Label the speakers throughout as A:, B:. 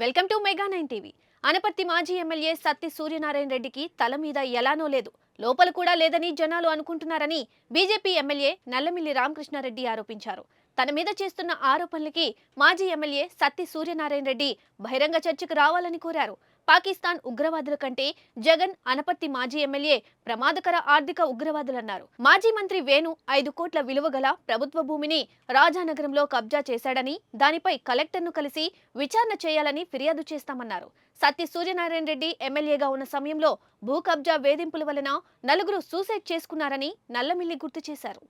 A: Welcome to mega nine TV. Anaparthi మాజీ MLA Satti Suryanarayana రెడ్డికి తల మీద ఎలానో లేదు. లోపల కూడా లేదని జనాలు అనుకుంటున్నారని బీజేపీ ఎమ్మెల్యే నల్లమిల్లి రామకృష్ణారెడ్డి ఆరోపించారు. తన మీద చేస్తున్న ఆరోపణలకి మాజీ ఎమ్మెల్యే సత్తి సూర్యనారాయణ రెడ్డి బహిరంగ చర్చకు రావాలని కోరారు. పాకిస్తాన్ ఉగ్రవాదుల కంటే జగన్ అనపర్తి మాజీ ఎమ్మెల్యే ప్రమాదకర ఆర్థిక ఉగ్రవాదులన్నారు. మాజీ మంత్రి వేణు ఐదు కోట్ల విలువ గల ప్రభుత్వ భూమిని రాజానగరంలో కబ్జా చేశాడని దానిపై కలెక్టర్ను కలిసి విచారణ చేయాలని ఫిర్యాదు చేస్తామన్నారు. సత్య సూర్యనారాయణ రెడ్డి ఎమ్మెల్యేగా ఉన్న సమయంలో భూ కబ్జా వేధింపుల వలన నలుగురు సూసైడ్ చేసుకున్నారని నల్లమిల్లి గుర్తు చేశారు.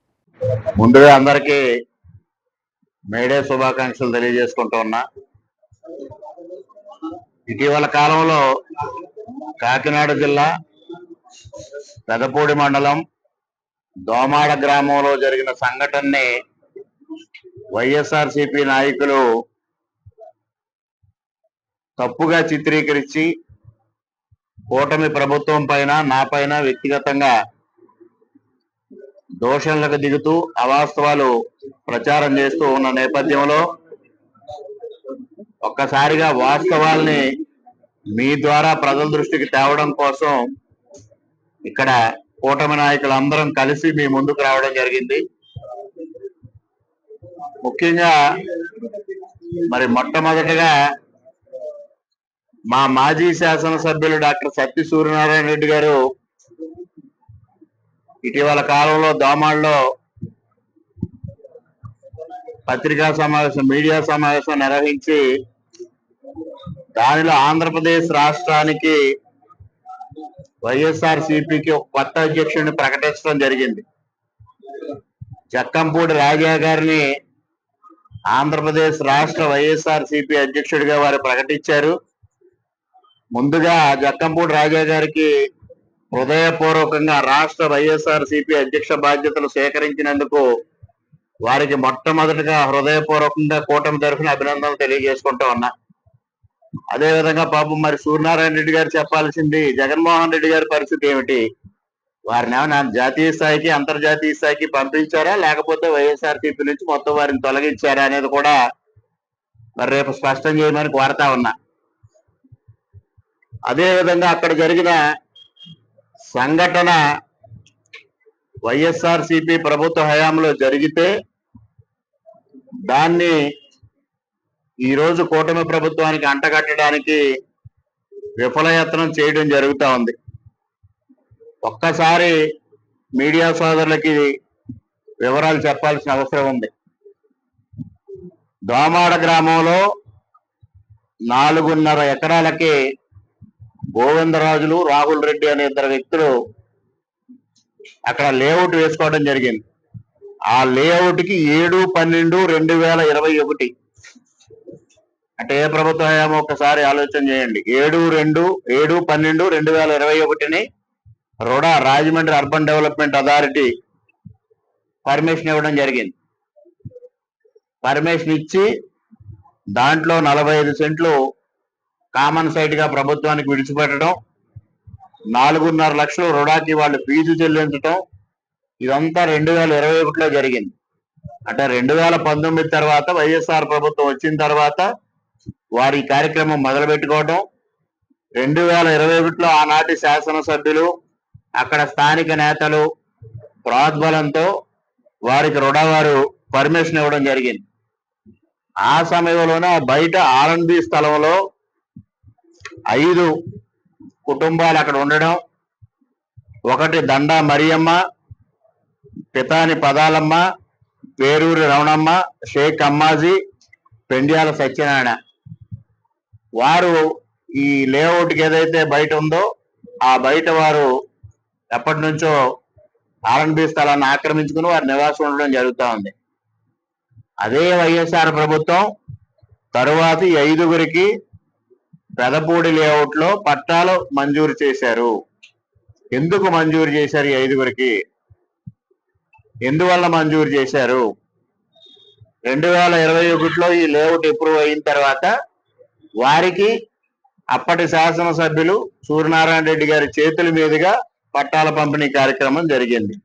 B: ముందుగా అందరికీ మేడే శుభాకాంక్షలు తెలియజేసుకుంటూ ఉన్నా. ఇటీవల కాలంలో కాకినాడ జిల్లా పెదపూడి మండలం దోమాడ గ్రామంలో జరిగిన సంఘటనని వైఎస్ఆర్సిపి నాయకులు తప్పుగా చిత్రీకరించి కూటమి ప్రభుత్వం పైన నా పైన వ్యక్తిగతంగా దోషణలకు దిగుతూ అవాస్తవాలు ప్రచారం చేస్తూ ఉన్న నేపథ్యంలో ఒక్కసారిగా వాస్తవాల్ని మీ ద్వారా ప్రజల దృష్టికి తేవడం కోసం ఇక్కడ కూటమి నాయకులందరం కలిసి మీ ముందుకు రావడం జరిగింది. ముఖ్యంగా మరి మొట్టమొదటగా మా మాజీ శాసనసభ్యులు డాక్టర్ సత్య సూర్యనారాయణ రెడ్డి గారు ఇటీవల కాలంలో దోమాల్లో పత్రికా సమావేశం మీడియా సమావేశం నిర్వహించి దానిలో ఆంధ్రప్రదేశ్ రాష్ట్రానికి వైఎస్ఆర్ సిపికి ఒక కొత్త అధ్యక్షుడిని ప్రకటించడం జరిగింది. చక్కంపూడి రాజా గారిని ఆంధ్రప్రదేశ్ రాష్ట్ర వైఎస్ఆర్ సిపి అధ్యక్షుడిగా వారు ప్రకటించారు. ముందుగా జక్కంపూడి రాజా గారికి హృదయపూర్వకంగా రాష్ట్ర వైఎస్ఆర్ సిపి అధ్యక్ష బాధ్యతలు సేకరించినందుకు వారికి మొట్టమొదటిగా హృదయపూర్వకంగా కూటమి తరఫున అభినందనలు తెలియజేసుకుంటూ ఉన్నా. అదేవిధంగా పాపం మరి సూర్యనారాయణ రెడ్డి గారు చెప్పాల్సింది జగన్మోహన్ రెడ్డి గారి పరిస్థితి ఏమిటి? వారిని ఏమైనా జాతీయ స్థాయికి అంతర్జాతీయ స్థాయికి పంపించారా? లేకపోతే వైఎస్ఆర్సీపీ నుంచి మొత్తం వారిని తొలగించారా అనేది కూడా మరి రేపు స్పష్టం చేయమని కోరుతా ఉన్నా. అదే విధంగా అక్కడ జరిగిన సంఘటన వైఎస్ఆర్సీపీ ప్రభుత్వ హయాంలో జరిగితే దాన్ని ఈ రోజు కూటమి ప్రభుత్వానికి అంటగట్టడానికి విఫలయత్నం చేయడం జరుగుతా ఉంది. ఒక్కసారి మీడియా సోదరులకి వివరాలు చెప్పాల్సిన అవసరం ఉంది. దోమాడ గ్రామంలో నాలుగున్నర ఎకరాలకి గోవిందరాజులు రాహుల్ రెడ్డి అనే ఇద్దరు వ్యక్తులు అక్కడ లేఅవుట్ వేసుకోవడం జరిగింది. ఆ లేఅవుట్కి ఏడు పన్నెండు రెండు వేల ఇరవై ఒకటి. అంటే ఏ ప్రభుత్వం హయామో ఒకసారి ఆలోచన చేయండి. ఏడు రెండు ఏడు పన్నెండు రెండు వేల ఇరవై ఒకటిని RUDA Rajahmundry urban development authority permission ఇవ్వడం జరిగింది. పర్మిషన్ ఇచ్చి దాంట్లో నలభై ఐదు సెంట్లు కామన్ సైట్గా ప్రభుత్వానికి విడిచిపెట్టడం నాలుగున్నర లక్షలు రుడాకి వాళ్ళు ఫీజు చెల్లించడం ఇదంతా రెండు వేల ఇరవై ఒకటిలో జరిగింది. అంటే రెండు వేల పంతొమ్మిది తర్వాత వైఎస్ఆర్ ప్రభుత్వం వచ్చిన తర్వాత వారి ఈ కార్యక్రమం మొదలు పెట్టుకోవడం రెండు వేల ఇరవై ఒకటిలో ఆనాటి శాసనసభ్యులు అక్కడ స్థానిక నేతలు ప్రోద్బలంతో వారికి రుణవారు పర్మిషన్ ఇవ్వడం జరిగింది. ఆ సమయంలోనే బయట ఆర్ఎన్బి స్థలంలో ఐదు కుటుంబాలు అక్కడ ఉండడం. ఒకటి దండా మరియమ్మ పితాని పదాలమ్మ పేరూరి రమణమ్మ షేక్ అమ్మాజీ పెండ్యాల సత్యనారాయణ. వారు ఈ లేఅవుట్కి ఏదైతే బయట ఉందో ఆ బయట వారు ఎప్పటి నుంచో ఆర్ఎన్బి స్థలాన్ని ఆక్రమించుకుని వారి నివాసం ఉండడం జరుగుతూ ఉంది. అదే వైఎస్ఆర్ ప్రభుత్వం తరువాత ఐదుగురికి పెదపూడి లేఅవుట్లో పట్టాలు మంజూరు చేశారు. ఎందుకు మంజూరు చేశారు ఈ ఐదుగురికి? ఎందువల్ల మంజూరు చేశారు? రెండు వేల ఇరవై ఒకటిలో ఈ లేఅవుట్ అప్రూవ్ అయిన తర్వాత వారికి అప్పటి శాసనసభ్యులు సూర్యనారాయణ రెడ్డి గారి చేతుల మీదుగా పట్టాల పంపిణీ కార్యక్రమం జరిగింది.